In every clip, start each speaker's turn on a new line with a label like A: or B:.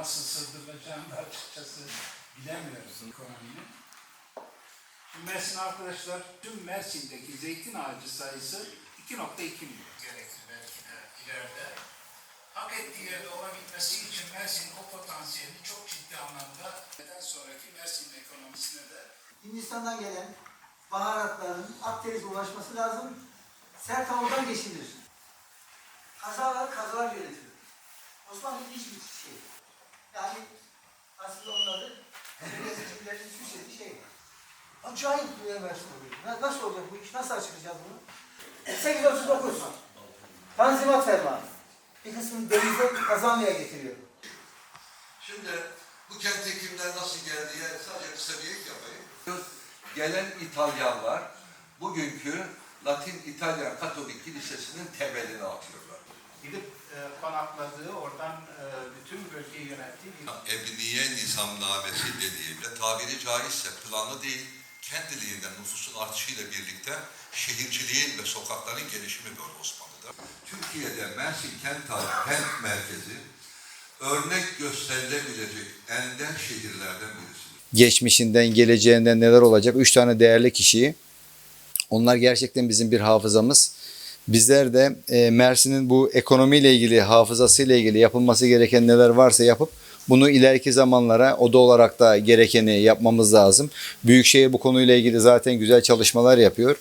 A: nasıl sürdürüleceğini de açıkçası bilemiyoruz ekonominin. Şimdi Mersin arkadaşlar, tüm Mersin'deki zeytin ağacı sayısı 2.2 milyon gerekir belki de ileride. Hak ettiği yerde olabilmesi için Mersin'in o potansiyelini çok ciddi anlamda neden sonraki Mersin ekonomisine de
B: Hindistan'dan gelen baharatların Akdeniz'e ulaşması lazım. Sert havadan geçilir. Kazalar kazalar yönetilir. Osmanlı ilginç bir şey. Yani aslında onları devletçilerin süslediği şey var. Acayip bir üniversite oluyor. Na- Nasıl olacak bu iş? Nasıl açıklayacağız bunu? 839. Tanzimat Fermanı. Bir kısmını denizde kazanmaya getiriyor.
C: Şimdi bu kente kimler nasıl geldiye sadece kısa bir ilk yapayım.
D: Gelen İtalyanlar bugünkü Latin İtalyan Katolik Kilisesi'nin temelini atıyorlar.
A: Gidip e, konakladığı, oradan e, bütün bölgeyi yönettiği bir
C: Ebniye nizamnamesi dediğimde tabiri caizse planlı değil, kendiliğinden nüfusun artışıyla birlikte şehirciliğin ve sokakların gelişimi böyle Osmanlı'da.
D: Türkiye'de Mersin kent, kent merkezi örnek gösterilebilecek ender şehirlerden birisidir.
E: geçmişinden, geleceğinden neler olacak? Üç tane değerli kişiyi. Onlar gerçekten bizim bir hafızamız. Bizler de e, Mersin'in bu ekonomiyle ilgili, hafızasıyla ilgili yapılması gereken neler varsa yapıp bunu ileriki zamanlara oda olarak da gerekeni yapmamız lazım. Büyükşehir bu konuyla ilgili zaten güzel çalışmalar yapıyor.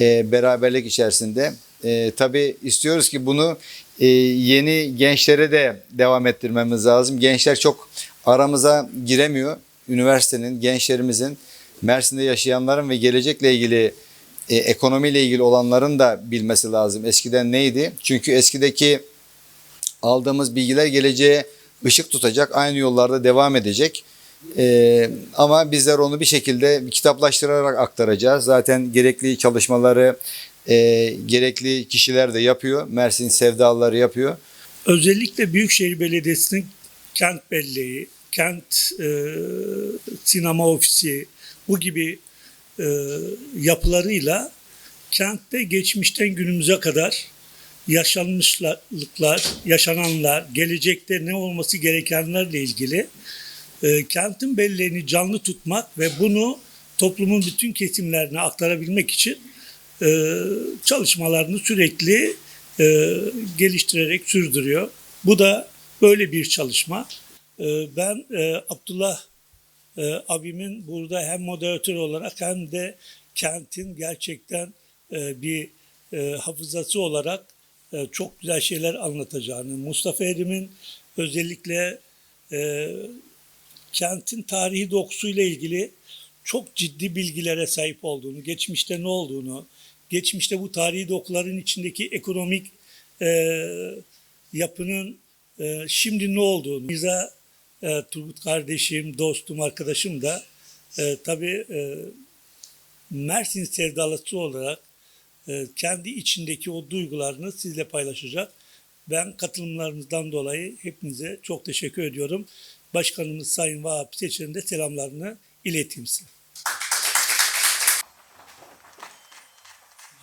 E: E, beraberlik içerisinde. E, tabii istiyoruz ki bunu e, yeni gençlere de devam ettirmemiz lazım. Gençler çok aramıza giremiyor. Üniversitenin, gençlerimizin, Mersin'de yaşayanların ve gelecekle ilgili e, ekonomiyle ilgili olanların da bilmesi lazım. Eskiden neydi? Çünkü eskideki aldığımız bilgiler geleceğe ışık tutacak, aynı yollarda devam edecek. E, ama bizler onu bir şekilde kitaplaştırarak aktaracağız. Zaten gerekli çalışmaları e, gerekli kişiler de yapıyor. Mersin sevdalıları yapıyor.
F: özellikle Büyükşehir Belediyesi'nin kent belleği, kent e, sinema ofisi bu gibi e, yapılarıyla kentte geçmişten günümüze kadar yaşanmışlıklar, yaşananlar, gelecekte ne olması gerekenlerle ilgili e, kentin belleğini canlı tutmak ve bunu toplumun bütün kesimlerine aktarabilmek için e, çalışmalarını sürekli e, geliştirerek sürdürüyor. Bu da böyle bir çalışma. E, ben e, Abdullah e, abimin burada hem moderatör olarak hem de kentin gerçekten e, bir e, hafızası olarak e, çok güzel şeyler anlatacağını, Mustafa Erim'in özellikle e, kentin tarihi dokusuyla ilgili çok ciddi bilgilere sahip olduğunu, geçmişte ne olduğunu, geçmişte bu tarihi dokuların içindeki ekonomik e, yapının e, şimdi ne olduğunu, bize e, Turgut kardeşim, dostum, arkadaşım da e, tabii e, Mersin sevdalısı olarak e, kendi içindeki o duygularını sizle paylaşacak. Ben katılımlarınızdan dolayı hepinize çok teşekkür ediyorum. Başkanımız Sayın Vahap Seçer'in de selamlarını ileteyim size.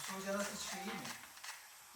F: Hoca nasıl şey mi?